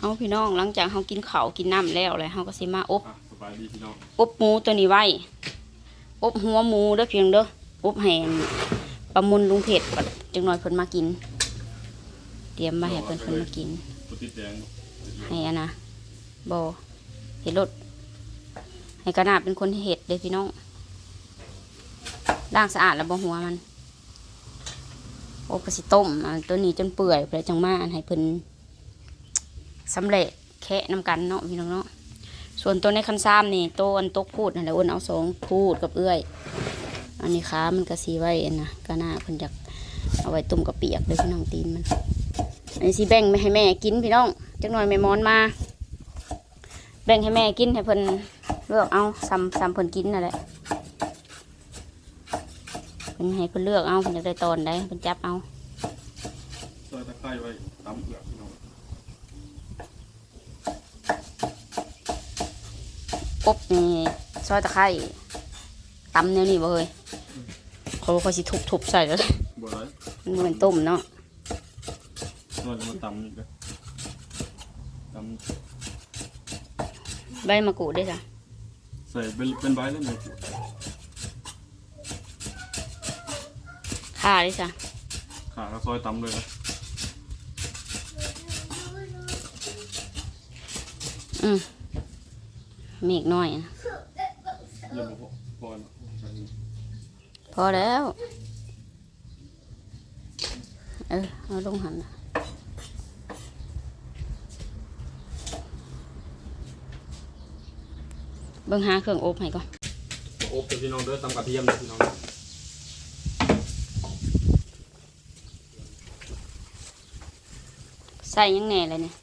เอาพี่น้องหลังจากเขากินข้าวกินน้ำแล้วเลยเขาก็สิมาอบอะสบายดีพี่น้องอบหมูตัวนี้ไว้อบหัวหมูเด้อเพียงเด้ออบแหงประมุนลุงเผ็ดก่อนจังหน่อยเพิ่นมากิน เตรียมมาให้เพิ่นเพิ่นมากินตัวติดแดงให้อะนะบอเห็ดรถให้กระนาบเป็นคนเห็ดเด้อพี่น้องล้างสะอาดแล้วบ่หัวมัน โอ้กสิต้มอันตัวนี้จนเปื่อยไปจังมาอันให้เพิ่น สำเร็จแคะน้ำกันเนาะพี่น้องเนาะส่วนตัวในคันซ้ำนี่ตัวอันตกพูดนั่นแหละอ้วนเอาสองพูดกับเอื้อย อันนี้ขามันก็สีไว้นะกระนาเพิ่นอยากเอาไว้ตุ่มกับเปียกเด้อพี่น้องตีนมันอันนี้สิแบ่งไม่ให้แม่กินพี่น้องจักหน่อยแม่มอนมา แบ่งให้แม่กินให้เพิ่นเลือกเอาซ้ำซ้ำเพิ่นกินนั่นแหละเพิ่นให้เพิ่นเลือกเอาเพิ่นอยากได้ตอนใดเพิ่นจับเอาซอยตะไคร้ไว้ตำเอือก พี่น้องอบนี่ซอยตะไคร้ตำแนวนี้บ่เฮ้ยเขาเขาสิทุบๆใส่แล้วบัวไรมันบ่เป็นต้มเนาะนวดมาตำอีกเลยตใบมะกรูดด้วยจ้ะำใส่เป็นเป็นใบแล้วไหมข่าด้วยจ้ะขาก็ซอยตำเลยนะอืม มีอีกหน่อยนะเยี่ยมพอพอเนาะใส่พอแล้ว เออเอาลงหันน่ะเบิ่งหาเครื่องอบให้ก่อนมาอบเป็นพี่น้องเด้อตำกระเทียมเด้อพี่น้องเด้อใส่ยังแหน่เลยเนี่ย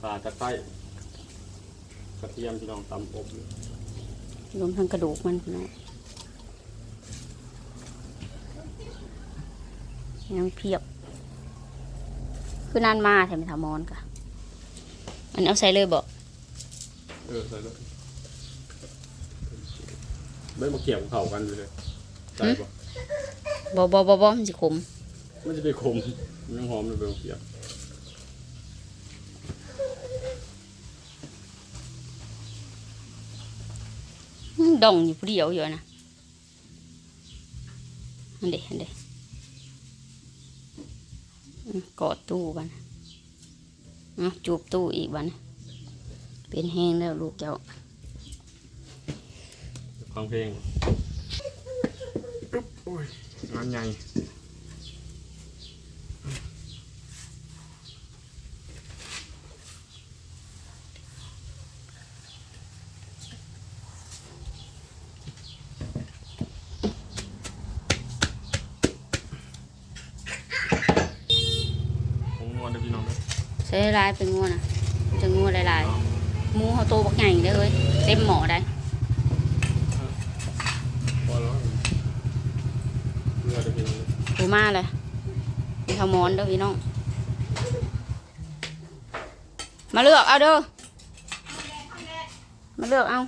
ขาตะไคร้ กระเทียมพี่น้องตำอบอยู่รวมทั้งกระดูกมันพี่น้องยังเพียบ คือนานมาแถมไปทามอนกะอันนี้เอาใส่เลยบอกเออใส่เลยไม่มาเกี่ยวเข่ากันไปเลยใส่ปะบอบอบอบอมันสิขม มันจะไปขมมันยังหอมเลยเบลเกี่ยว ดองอยู่ผู้เดียวอยู่นะอันเดอันเดกอดตู้บันจูบตู้อีกบันเป็นแห้งแล้วลูกเจ้าฟังเพลงปึ๊บโอ้ยงานใหญ่ ผมงอนเด้อพี่น้องเด้อ ใช้ลายเป็นงัวนะจะงัวหลายๆมูเขาโตบักใหญ่เลยเว้ยเต็มหมอได้อแล้วเพื่อเด้อพี่น้องเด้อปูมาเลยมีขมอนเด้อพี่น้อง มาเลือกเอาเด้อ มาเลือกเอา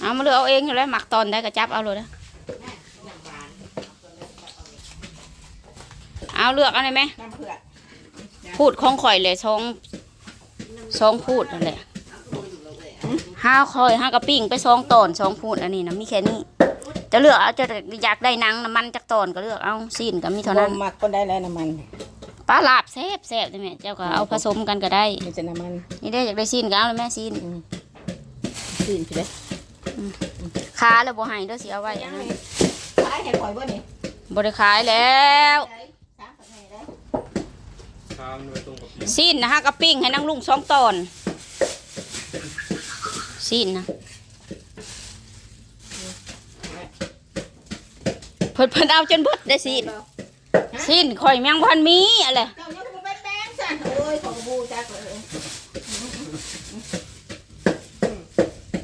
เอามาเลือกเอาเองอยู่แล้วหมักตอนได้กระจับเอาเลยนะ เอาเลือกเอาเลยไหม น้ำเผือกพูดของข่อยเลยสองสองพูดนั่นแหละห้าข่อยห้ากระปิ้งไปสองตอนสองพูดอันนี้นะมีแค่นี้ จะเลือกเอาจะอยากได้หนังน้ำมันจากตอนก็เลือกเอาซีนก็มีเท่านั้นบ่หมักก็ได้แล้วน้ำมันปลาลาบแซ่บแซ่บได้ไหมเจ้าก็เอาผสมกันก็ได้ มีแต่น้ำมันนี่ได้อยากได้ซีนก็เอาเลยแม่ซีนซีนใช่ไหมขาแล้วบ่ให้เด้อสิเอาไว้อันนั้นขายให้ข่อยบ่นี่บ่ได้ขายแล้วสามพันให้ได้ ข้ามไว้ตรงกับพี่ซีนนะฮะกระปิ้งให้นั่งลุงสองตอนซีนนะเพิ่นเพิ่นเอาจนเบิดได้ซีนซีนข่อยแมงพันมีอะไรเจ้าเนี่ยก็ไปแป้งสั่นโอ้ยของบูจักเลย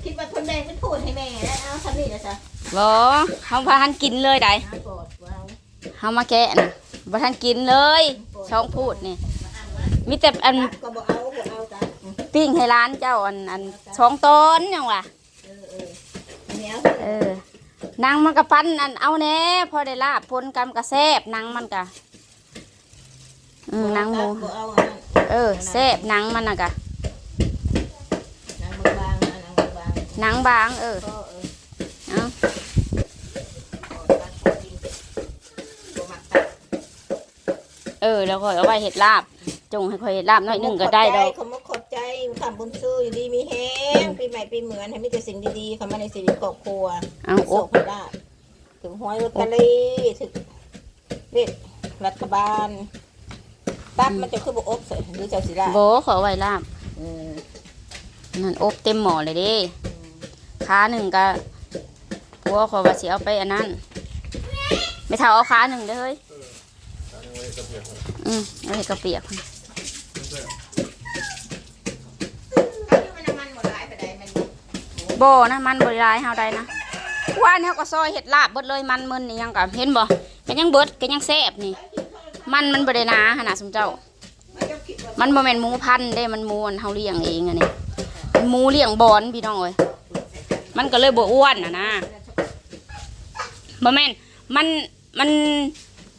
คิดว่าคนแดงเป็นพูดให้แม่แล้วเอาทำนี่นะจ๊ะบ่เฮาพาทันกินเลยได้หาปอดว้าวเฮามาแกะนะบ่ทันกินเลยช่องพูดนี่ มีแต่อันก็บ่เอาบ่เอาจ้ะปิ้งให้ร้านเจ้าอันอันสองตอนยังวะเออเอออันนี้เอาเออนางมันกะปั้นอันเอาแน่พอได้ลาบพนกำกระแซบนางมันกะอืมนังหมูบ่เอาอันนั้นเออแซบนังมันน่ะกะนังบางนะนังบางนังบางเออก็เออเอาเอตัดพอดีบ่มักตัดเออแล้วค่อยเอาไว้เห็ดลาบ จงให้ค่อยเห็ดลาบหน่อยหนึงก็ได้ดอกขอบขอบใจคำบุญซื้ออยู่ดีมีแฮงปีใหม่ปีเหมือนให้มีแต่สิ่งดีๆเข้ามาในชีวิตครอบครัวเอาโอ้โอ้ได้ถึงหวยลอตเตอรี่ถึงเลขรัฐบาลตัดมันจะคือบ่อบใส่หรือเจ้าสิล่ะโบขอเอาไว้ลาบอืมนั่นอบเต็มหม้อเลยเด้ขาหนึ่งก็พัวขอว่าสิเอาไปอันนั้นไม่เท่าเอาขาหนึ่งเด้อเฮ้ยตามไว้กระเพียงครับอืมเอาให้กระเปียก เอาที่มันน้ำมันหมดหลายไปได้มัน โบนะมันบริลายเฮาได้นะว่านเฮาก็ซอยเห็ดลาบเบิดเลยมันมึนนี่ยังกับเห็นบ่ก็ยังเบิดก็ยังแซ่บนี่ มันมันบ่ได้หนาขนาดสมเจ้ามันจะคิดว่ามันบ่แม่นหมูพันธุ์เด้มันหมูอันเฮาเลี้ยงเองอันนี้มันหมูเลี้ยงบอนพี่น้องเอ้ยมันก็เลยบ่อ้วนน่ะนะบ่แม่นมันมัน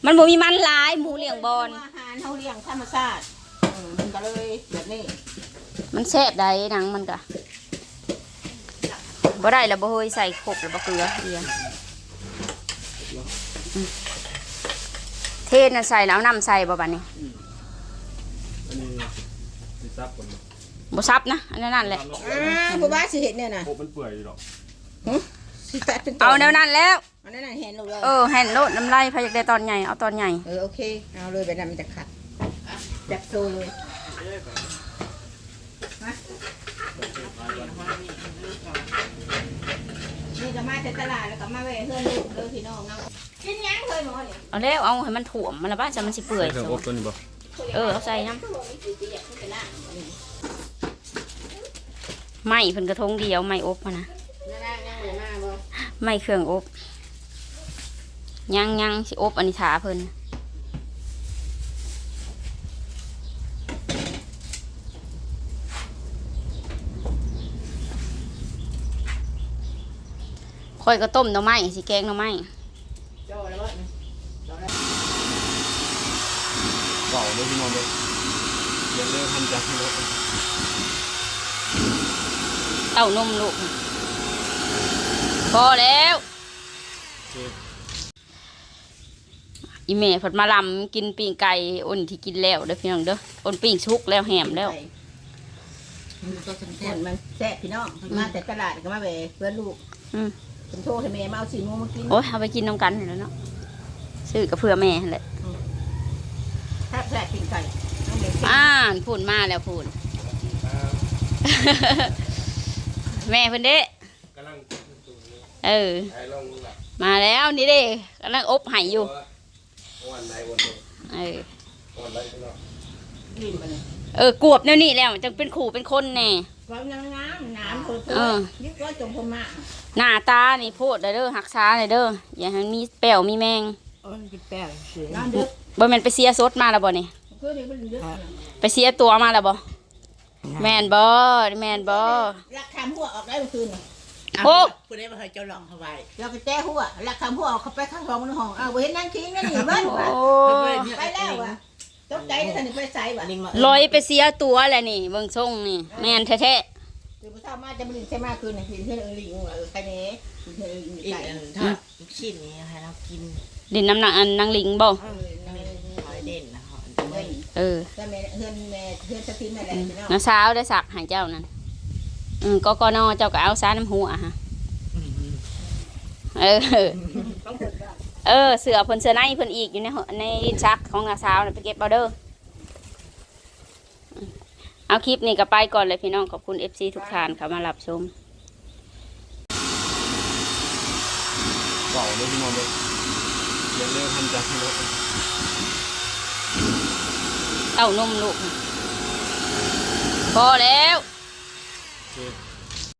มันบ่มีมันหลายหมูเลี้ยงบอนอาหารเฮาเลี้ยงธรรมชาติอืมมันก็เลยแบบนี้มันแซ่บได้หนังมันก็ บ่ได้แล้วบ่เฮยใส่ครบแล้วบ่เกลือเอียอืมเทศน่ะใส่แล้วเอาน้ำใส่บ่บัดนี้อันนี้สิซับก่อนบ่ซับนะอันนั้นนั่นแหละอ่าผู้บ้าสิเห็นเนี่ยน่ะโอ้มันเปื่อยอยู่หรอกสิตัดเป็นตเอาแนวนั้นแล้วอันนั้นน่ะเห็นลูกเลยเออแห่นโลดน้ำลายพายากได้ตอนใหญ่เอาตอนใหญ่เออโอเคเอาเลยแบบนั้นมันจะขัดจับโซเลยมานี่ก็ มาจากตลาดแล้วก็มาแวะเพื่อนลูกเด้อพี่น้องเนาะกินหยังเคยหมอนี่เอาแล้วเอาให้มันถ่วมมันละบ้าจะมันสิเปื่อยเครื่องอบตัวนี้บ่เออเอาใส่น้คือบ่มีสิเปียกมันเป็นหน้าำไม่เพิ่นกระทงเดียวไม่อบมานะหน้าหน้าหน้าหน้าบ่ไม่เครื่องอบยังยังสิอบอันนี้ถาเพิ่น ค่อยก็ต้มหน่อไม้สิแกงหน่อไม้โจ้แล้วบ่นี่เก่าเลยพี่น้องเลยเดี๋ยวเลิกทำจากให้รถเต้านมลูกพอแล้วอีเมย์ผดมาลำกินปิ้งไก่อ้นที่กินแล้วเด้อพี่น้องเด้ออ้นปิ้งชุกแล้วแหมแล้วมันก็สำคัญมันแซ่บพี่น้องมาแต่ตลาดก็มาแวะเพื่อนลูก อืมผมโทรให้แม่มาเอาสีมูมากินโอ้ยเอาไปกินน้ำกันนี่แหล้วเนาะซื้อกับเพื่อแม่นั่นแหละแซ่บแซ่บกินไก่น้องเด็กกินอ่านพูดมาแล้วพูดแม่เพิ่นเด้กำลังเออไอ้ลงหลับมาแล้วนี่เด้กำลังอบไห้อยู่ วันใดวันหนึ่งเออ วันใดพี่น้องกินมาเลยเออกวบแนวนี้แล้วจังเป็นขู่เป็นคนแน่ ความน้ำน้ำน้ำเพิ่มเออยิ่งก็จมพม่า หน้าตานี่โพดเลยเด้อหักช้าเลยเด้ออย่าให้มันมีแป้วมีแมงโอ้ยกินแป้งเสียน้ำเดือดบ่แม่นไปเสียสดมาแล้วบ่นี่คือนี่มันเดือดไปเสียตัวมาแล้วบ่แม่นบ่แม่นบ่รักคำหัวออกได้เมื่อคืนโอ้คุณได้มาเคยเจ้าลองเขาไว้เราก็แจ้หัวรักคำหัวออกเขาไปข้างห้องในห้องอ้าวเห็นนั่งคิงนั่นนี่เบิ้ลโอ้ไปแล้วว่ะตกใจที่ท่านไปใส่ว่ะลิงมาลอยไปเสียตัวแหละนี่เบิ่งทรงนี่ แม่นแท้คื อพระเจ้ามาจะมาลินใช่มากคืนนี่ลินเพื่อนเออลิงเออใครเนี้ลินเพื่อนเออลิงอีกไก่อันถ้าลูกชิ้นนี้ให้เรากินๆดินน้ำหนักอันนางลิงบ่เออนั่งไม่เลยหอยเด่นนะหอยเฮ้ยเออแต่แม่เพื่อนแม่เพื่อนสตินนั่นแหละพี่น้องน้าสาวได้สักให้เจ้านั่นอืมก็ก็นอเจ้าก็เอาซาน้ำหัวฮะเออเออเสือเพิ่นเสือในเพิ่นอีกอยู่ในหในลิ้นชักของน้าสาวน่ะไปเก็บเอาเด้อ เอาคลิปนี้ก็ไปก่อนเลยพี่น้องขอบคุณ FC ทุกท่านค่ะมารับชมเก่าเลยพี่น้องเลยเดี๋ยวเลิกทำจากให้รถเต้านมลูกพอแล้วคือ